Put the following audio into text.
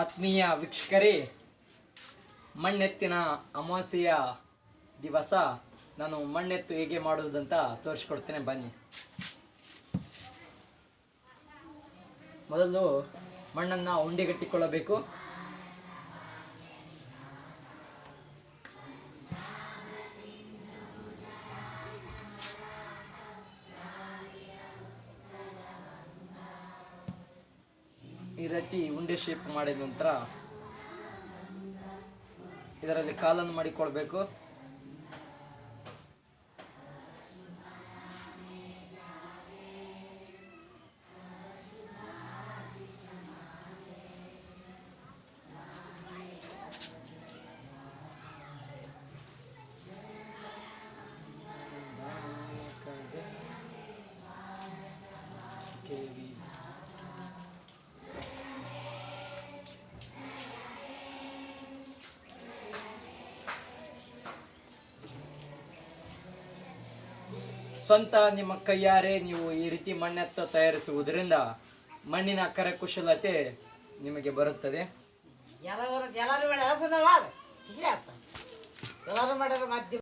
ಆತ್ಮೀಯ ವೀಕ್ಷಕರೇ ಮಣ್ಣೆತ್ತಿನ ಅಮಾವಾಸ್ಯೆಯ ದಿವಸ ನಾನು ಮಣ್ಣೆತ್ತು ಹೇಗೆ ಮಾಡುವುದಂತ ತೋರಿಸ್ಕೊಡ್ತೇನೆ ಬನ್ನಿ. ಮೊದಲು ಮಣ್ಣನ್ನು ಉಂಡೆಗಟ್ಟಿಕೊಳ್ಳಬೇಕು. ಈ ರೀತಿ ಉಂಡೆ ಶೇಪ್ ಮಾಡಿದ ನಂತರ ಇದರಲ್ಲಿ ಕಾಲನ್ನು ಮಾಡಿಕೊಳ್ಬೇಕು. ಸ್ವಂತ ನಿಮ್ಮ ಕೈಯಾರೆ ನೀವು ಈ ರೀತಿ ಮಣ್ಣೆತ್ತ ತಯಾರಿಸುವುದರಿಂದ ಮಣ್ಣಿನ ಕರಕುಶಲತೆ ನಿಮಗೆ ಬರುತ್ತದೆ. ಎಲ್ಲರೂ ಎಲ್ಲರೂ ಮಾಡಿ ಅದನ್ನ ಮಾಡು. ಖುಷಿ ಆಗ್ತದೆ. ಮಾಡ್ಯಾರ ಮಧ್ಯ